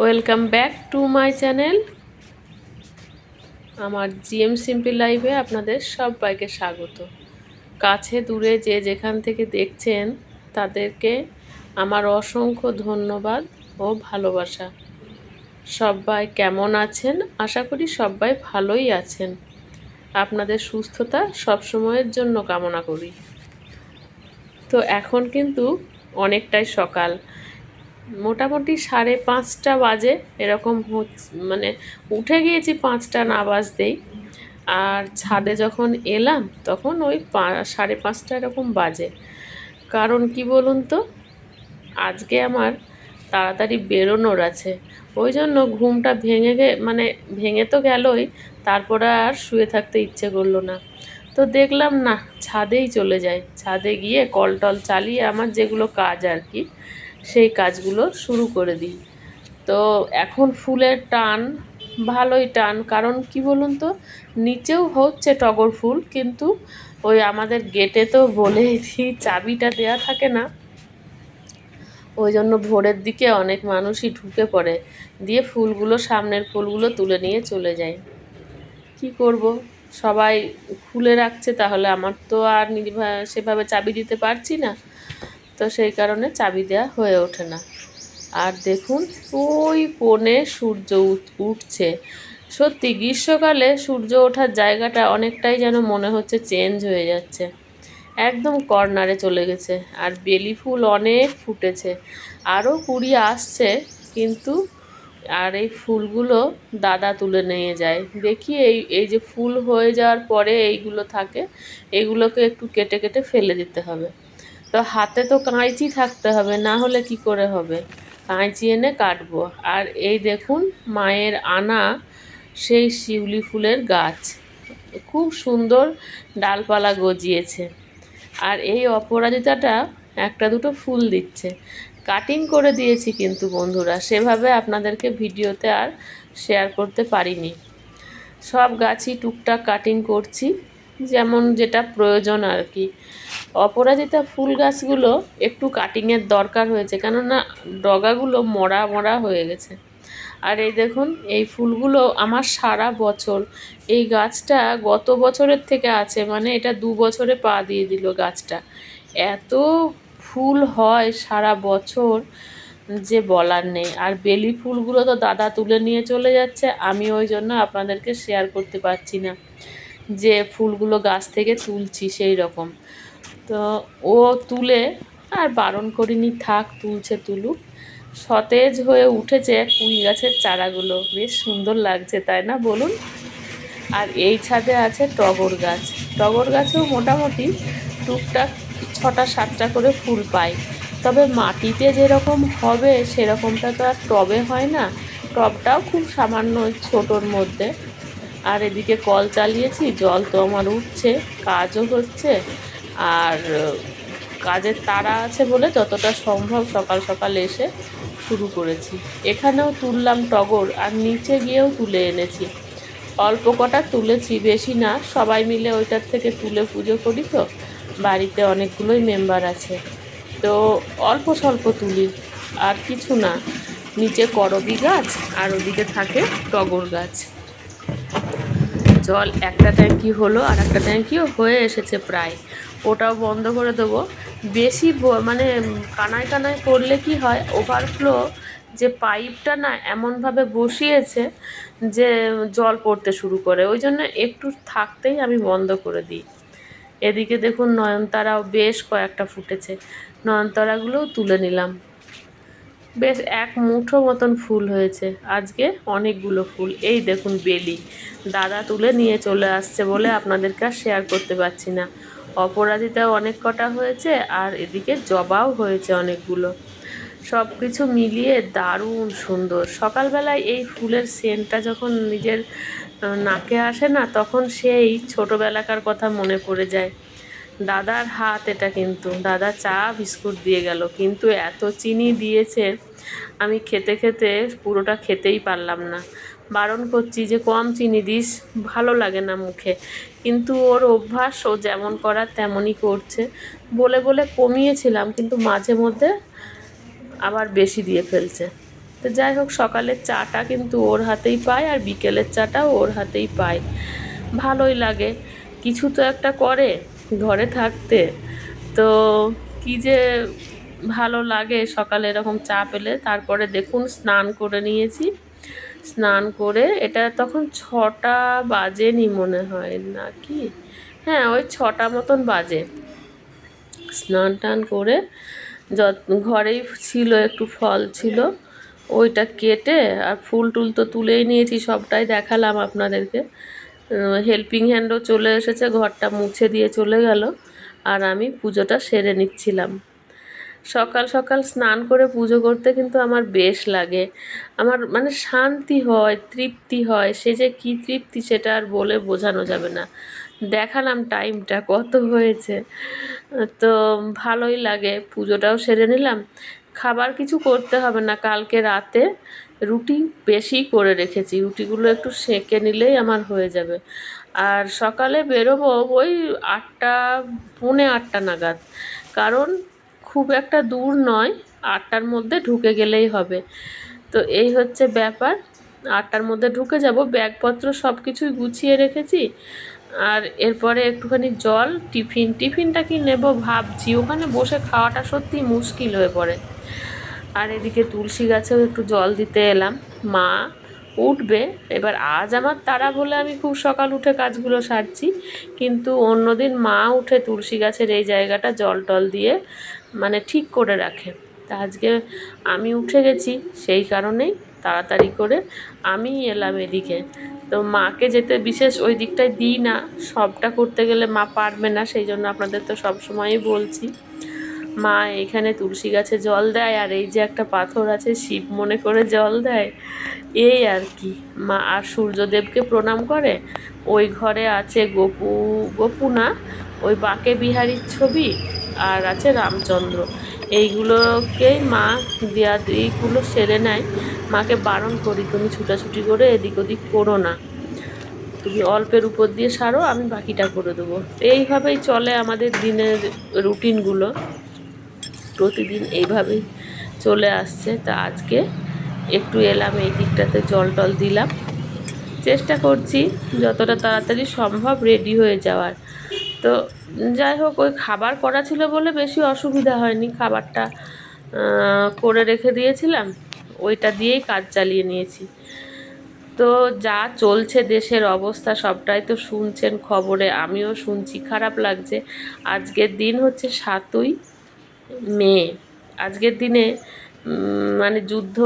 Welcome back to my channel. আমার GM simple লাইভে আপনাদের সবাইকে স্বাগত। কাছে দূরে যে যেখান থেকে দেখছেন, তাদেরকে আমার অসংখ্য ধন্যবাদ ও ভালোবাসা। সবাই কেমন আছেন? আশা করি সবাই ভালোই আছেন। আপনাদের সুস্থতা সবসময়ের জন্য কামনা করি। তো এখন কিন্তু অনেকটাই সকাল। মোটামুটি সাড়ে পাঁচটা বাজে, এরকম মানে উঠে গিয়েছি পাঁচটা না বাজতেই। আর ছাদে যখন এলাম, তখন ওই সাড়ে পাঁচটা এরকম বাজে। কারণ কি বলুন তো, আজকে আমার তাড়াতাড়ি বেরোনোর আছে। ওই জন্য ঘুমটা ভেঙে মানে ভেঙে তো গেলই, তারপরে আর শুয়ে থাকতে ইচ্ছে করল না। তো দেখলাম না, ছাদেই চলে যায়। ছাদে গিয়ে কল টল চালিয়ে আমার যেগুলো কাজ আর কি সেই কাজগুলো শুরু করে দিই। তো এখন ফুলের টান ভালোই টান, কারণ কি বলুন তো, নিচেও হচ্ছে টগর ফুল, কিন্তু ওই আমাদের গেটে তো বলে দিই, চাবিটা দেয়া থাকে না। ওই জন্য ভোরের দিকে অনেক মানুষই ঢুকে পড়ে, দিয়ে ফুলগুলো, সামনের ফুলগুলো তুলে নিয়ে চলে যায়। কি করব? সবাই খুলে রাখছে, তাহলে আমার তো আর সেভাবে চাবি দিতে পারছি না। তো সেই কারণে চাবি দেওয়া হয়ে ওঠে না। আর দেখুন, ওই কোণে সূর্য উঠছে। সত্যি, গ্রীষ্মকালে সূর্য ওঠার জায়গাটা অনেকটাই যেন মনে হচ্ছে চেঞ্জ হয়ে যাচ্ছে। একদম কর্নারে চলে গেছে, আর বেলি ফুল অনেক ফুটেছে। আরও কুড়ি আসছে, কিন্তু আর এই ফুলগুলো দাদা তুলে নিয়ে যায়। দেখি এই এই যে ফুল হয়ে যাওয়ার পরে এইগুলো থাকে এইগুলোকে একটু কেটে কেটে ফেলে দিতে হবে। তো হাতে তো কাঁচি থাকতে হবে, না হলে কি করে হবে? কাঁচি এনে কাটবো। আর এই দেখুন, মায়ের আনা সেই শিউলি ফুলের গাছ। খুব সুন্দর ডালপালা গজিয়েছে। আর এই অপরাজিতাটা একটা দুটো ফুল দিচ্ছে। কাটিং করে দিয়েছি কিন্তু বন্ধুরা, সেভাবে আপনাদেরকে ভিডিওতে আর শেয়ার করতে পারিনি। সব গাছই টুকটাক কাটিং করছি, যেমন যেটা প্রয়োজন আর কি। অপরাজিতা ফুল গাছগুলো একটু কাটিংয়ের দরকার হয়েছে, কেননা ডগাগুলো মরা মরা হয়ে গেছে। আর এই দেখুন, এই ফুলগুলো আমার সারা বছর, এই গাছটা গত বছরের থেকে আছে মানে এটা দু বছরে পা দিয়ে দিল গাছটা। এত ফুল হয় সারা বছর, যে বলার নেই। আর বেলি ফুলগুলো তো দাদা তুলে নিয়ে চলে যাচ্ছে, আমি ওই জন্য আপনাদেরকে শেয়ার করতে পারছি না, যে ফুলগুলো গাছ থেকে তুলছি সেই রকম। তো ও তুলে আর বারণ করিনি, থাক তুলছে তুলুক। সতেজ হয়ে উঠেছে কুই গাছের চারাগুলো। বেশ সুন্দর লাগছে, তাই না? বলুন। আর এই ছাদে আছে টগর গাছ। টগর গাছেও মোটামুটি টুকটাক ছটা সাতটা করে ফুল পাই। তবে মাটিতে যেরকম হবে সেরকমটা তো আর টবে হয় না। টবটাও খুব সামান্য ছোটোর মধ্যে। আর এদিকে কল চালিয়েছি, জল তো আমার উঠছে, কাজও হচ্ছে। আর কাজের তাড়া আছে বলে যতটা সম্ভব সকাল সকাল এসে শুরু করেছি। এখানেও তুললাম টগর আর নিচে গিয়েও তুলে এনেছি। অল্প কটা তুলেছি, বেশি না। সবাই মিলে ওইটার থেকে তুলে পুজো করি তো। বাড়িতে অনেকগুলোই মেম্বার আছে। তো অল্প স্বল্প তুলি, আর কিছু না। নিচে করবি গাছ, আর ওদিকে থাকে টগর গাছ। জল একটা ট্যাঙ্কি হলো, আর একটা ট্যাঙ্কিও হয়ে এসেছে প্রায়। ওটাও বন্ধ করে দেবো। বেশি মানে কানায় কানায় করলে কি হয় ওভারফ্লো যে পাইপটা না এমনভাবে বসিয়েছে যে জল পড়তে শুরু করে। ওই জন্য একটু থাকতেই আমি বন্ধ করে দিই। এদিকে দেখুন নয়নতারাও বেশ কয়েকটা ফুটেছে। নয়নতারাগুলোও তুলে নিলাম। বেশ এক মুঠো মতন ফুল হয়েছে। আজকে অনেকগুলো ফুল। এই দেখুন বেলি। দাদা তুলে নিয়ে চলে আসছে বলে আপনাদেরকে আর শেয়ার করতে পারছি না। অপরাজিতাও অনেক কটা হয়েছে আর এদিকে জবাও হয়েছে অনেকগুলো। সব কিছু মিলিয়ে দারুণ সুন্দর। সকালবেলায় এই ফুলের সেন্টটা যখন নিজের নাকে আসে না, তখন সেই ছোটোবেলাকার কথা মনে পড়ে যায়। দাদার হাত এটা কিন্তু। দাদা চা, বিস্কুট দিয়ে গেল। কিন্তু এত চিনি দিয়েছে, আমি খেতে খেতে পুরোটা খেতেই পারলাম না। বারণ করছি যে কম চিনি দিস, ভালো লাগে না মুখে। কিন্তু ওর অভ্যাস ও যেমন করার তেমনই করছে। বলে বলে কমিয়েছিলাম, কিন্তু মাঝে মধ্যে আবার বেশি দিয়ে ফেলছে। তো যাই হোক, সকালের চাটা কিন্তু ওর হাতেই পায় আর বিকেলের চাটাও ওর হাতেই পায়। ভালোই লাগে। কিছু তো একটা করে ঘরে থাকতে। তো কী যে ভালো লাগে সকালে এরকম চা পেলে। তারপরে দেখুন, স্নান করে নিয়েছি। স্নান করে, এটা তখন ছটা বাজেনি মনে হয় নাকি? হ্যাঁ ওই ছটা মতন বাজে। স্নান টান করে যত, ঘরেই ছিল একটু ফল ছিল, ওইটা কেটে আর ফুল টুল তো তুলেই নিয়েছি, সবটাই দেখালাম আপনাদেরকে। হেল্পিং হ্যান্ডও চলে এসেছে, ঘরটা মুছে দিয়ে চলে গেল, আর আমি পুজোটা সেরে নিচ্ছিলাম। সকাল সকাল স্নান করে পুজো করতে কিন্তু আমার বেশ লাগে। আমার মানে শান্তি হয়, তৃপ্তি হয়, সে যে কী তৃপ্তি সেটা আর বলে বোঝানো যাবে না। দেখালাম টাইমটা কত হয়েছে। তো ভালোই লাগে, পুজোটাও সেরে নিলাম। খাবার কিছু করতে হবে না, কালকে রাতে রুটি বেশি করে রেখেছি, রুটিগুলো একটু সেঁকে নিলেই আমার হয়ে যাবে। আর সকালে বেরোবো ওই আটটা, পৌনে আটটা নাগাদ। কারণ খুব একটা দূর নয়, আটটার মধ্যে ঢুকে গেলেই হবে। তো এই হচ্ছে ব্যাপার। আটটার মধ্যে ঢুকে যাব, ব্যাগপত্র সব কিছুই গুছিয়ে রেখেছি। আর এরপরে একটুখানি জল, টিফিন, টিফিনটা কি নেব ভাবছি। ওখানে বসে খাওয়াটা সত্যি মুশকিল হয়ে পড়ে। আর এদিকে তুলসী গাছেও একটু জল দিতে এলাম। মা উঠবে, এবার আজ আমার তারা বলে আমি খুব সকাল উঠে কাজগুলো সারছি। কিন্তু অন্যদিন মা উঠে তুলসী গাছের এই জায়গাটা জল টল দিয়ে মানে ঠিক করে রাখে। তা আজকে আমি উঠে গেছি, সেই কারণেই তাড়াতাড়ি করে আমি এলাম এদিকে। তো মাকে যেতে বিশেষ ওই দিকটায় দিই না, সবটা করতে গেলে মা পারবে না, সেই জন্য আপনাদের তো সব সময়ই বলছি। মা এখানে তুলসী গাছে জল দেয়, আর এই যে একটা পাথর আছে, শিব মনে করে জল দেয়, এই আর কি। মা আর সূর্যদেবকে প্রণাম করে, ওই ঘরে আছে গোপু গোপু না, ওই বাঁকে বিহারীর ছবি আর আছে রামচন্দ্র। এইগুলোকেই মা দেয়া এইগুলো সেরে নেয়। মাকে বারণ করি, তুমি ছুটাছুটি করে এদিক ওদিক করো না। তুমি অল্পের উপর দিয়ে সারো, আমি বাকিটা করে দেবো। এইভাবেই চলে আমাদের দিনের রুটিনগুলো। প্রতিদিন এইভাবেই চলে আসছে। তা আজকে একটু এলাম, এই দিকটাতে জল টল দিলাম। চেষ্টা করছি যতটা তাড়াতাড়ি সম্ভব রেডি হয়ে যাওয়ার। তো যাই হোক, ওই খাবার করা ছিল বলে বেশি অসুবিধা হয়নি। খাবারটা করে রেখে দিয়েছিলাম। ওইটা দিয়েই কাজ চালিয়ে নিয়েছি। তো যা চলছে দেশের অবস্থা সবটাই তো শুনছেন খবরে, আমিও শুনছি, খারাপ লাগছে। আজকের দিন হচ্ছে সাতই মে। আজকের দিনে মানে যুদ্ধ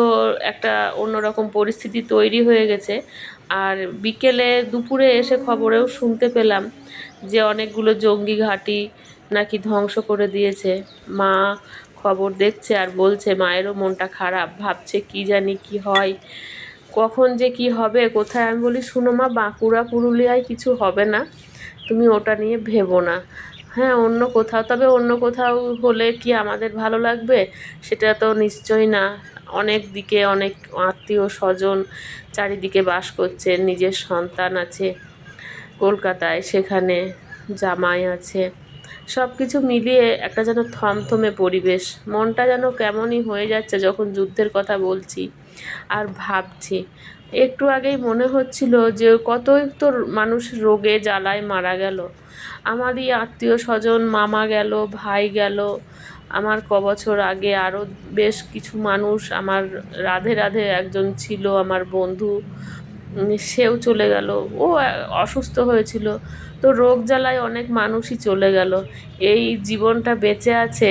একটা অন্যরকম পরিস্থিতি তৈরি হয়ে গেছে। আর বিকেলে দুপুরে এসে খবরেও শুনতে পেলাম যে অনেকগুলো জঙ্গি ঘাঁটি নাকি ধ্বংস করে দিয়েছে। মা খবর দেখছে আর বলছে, মায়েরও মনটা খারাপ, ভাবছে কি জানি কি হয়, কখন যে কি হবে, কোথায়? আমি বলি, শুনো মা, বাঁকুড়া, পুরুলিয়ায় কিছু হবে না, তুমি ওটা নিয়ে ভেবো না। হ্যাঁ অন্য কোথাও, তবে অন্য কোথাও হলে কি আমাদের ভালো লাগবে? সেটা তো নিশ্চয়ই না। অনেক দিকে অনেক আত্মীয় স্বজন চারিদিকে বাস করছে, নিজের সন্তান আছে। কলকাতায় সেখানে জামাই আছে। সব কিছু মিলিয়ে একটা যেন থমথমে পরিবেশ। মনটা যেন কেমনই হয়ে যাচ্ছে যখন যুদ্ধের কথা বলছি আর ভাবছি। একটু আগেই মনে হচ্ছিল যে কতই তো মানুষ রোগে জ্বালায় মারা গেল। আমারই আত্মীয় স্বজন মামা গেল, ভাই গেল। আমার ক বছর আগে আরও বেশ কিছু মানুষ, আমার রাধে রাধে একজন ছিল, আমার বন্ধু। সেও চলে গেল। ও অসুস্থ হয়েছিল। তো রোগ জ্বালায় অনেক মানুষই চলে গেল। এই জীবনটা বেঁচে আছে,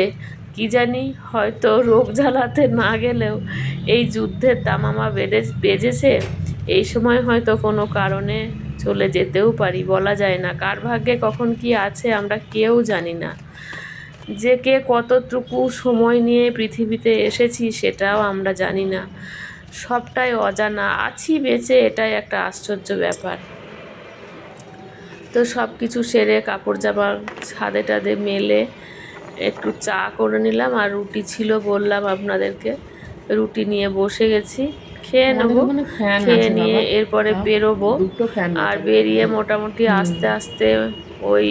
কি জানি, হয়তো রোগ জ্বালাতে না গেলেও এই যুদ্ধের দামামা বেড়ে বেজেছে এই সময় হয়তো কোনো কারণে চলে যেতেও পারি, বলা যায় না। কার ভাগ্যে কখন কি আছে আমরা কেউ জানি না। যে কে কতটুকু সময় নিয়ে পৃথিবীতে এসেছি সেটাও আমরা জানি না। সবটাই অজানা। আছি বেঁচে এটাই একটা আশ্চর্য ব্যাপার। তো সব কিছু সেরে কাপড় জামা ছাদে টাদে মেলে একটু চা করে নিলাম আর রুটি ছিল বললাম আপনাদেরকে। রুটি নিয়ে বসে গেছি। খেয়ে নেব। খেয়ে নিয়ে এরপরে বেরোবো। আর বেরিয়ে মোটামুটি আস্তে আস্তে ওই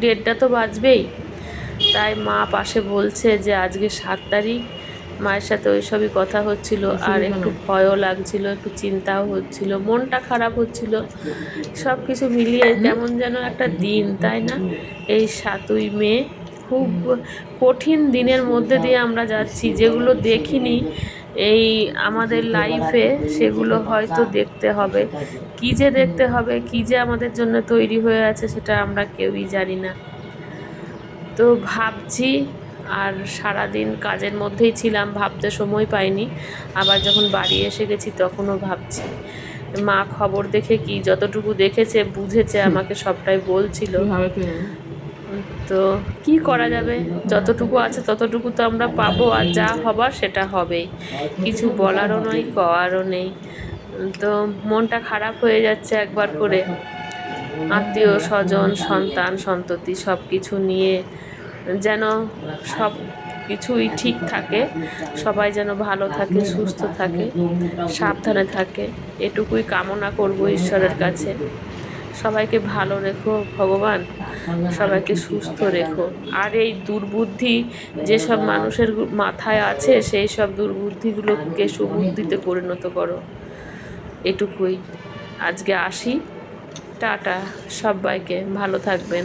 ডেটটা তো বাজবেই। তাই মা পাশে বলছে যে আজকে সাত তারিখ মায়ের সাথে ওইসবই কথা হচ্ছিল আর একটু ভয়ও লাগছিল একটু চিন্তাও হচ্ছিল মনটা খারাপ হচ্ছিল। সব কিছু মিলিয়ে কেমন যেন একটা দিন তাই না? এই সাতই মে খুব কঠিন দিনের মধ্যে দিয়ে আমরা যাচ্ছি যেগুলো দেখিনি এই আমাদের লাইফে সেগুলো হয়তো দেখতে হবে। কী যে দেখতে হবে কী যে আমাদের জন্য তৈরি হয়ে আছে সেটা আমরা কেউই জানি না। তো ভাবছি আর সারাদিন কাজের মধ্যেই ছিলাম ভাবতে সময় পাইনি। আবার যখন বাড়ি এসে গেছি তখনও ভাবছি। মা খবর দেখে কি যতটুকু দেখেছে বুঝেছে আমাকে সবটাই বলছিল। তো কি করা যাবে? যতটুকু আছে ততটুকু তো আমরা পাবো আর যা হবার সেটা হবেই। কিছু বলারও নয় কওয়ারও নেই। তো মনটা খারাপ হয়ে যাচ্ছে একবার করে। আত্মীয় স্বজন সন্তান সন্ততি সব কিছু নিয়ে যেন সব কিছুই ঠিক থাকে, সবাই যেন ভালো থাকে, সুস্থ থাকে, সাবধানে থাকে, এটুকুই কামনা করব ঈশ্বরের কাছে। সবাইকে ভালো রেখো ভগবান, সবাইকে সুস্থ রেখো। আর এই দুর্বুদ্ধি যেসব মানুষের মাথায় আছে, সেই সব দুর্বুদ্ধিগুলোকে সুবুদ্ধিতে পরিণত করো। এটুকুই। আজকে আসি। টাটা, সবাইকে ভালো থাকবেন।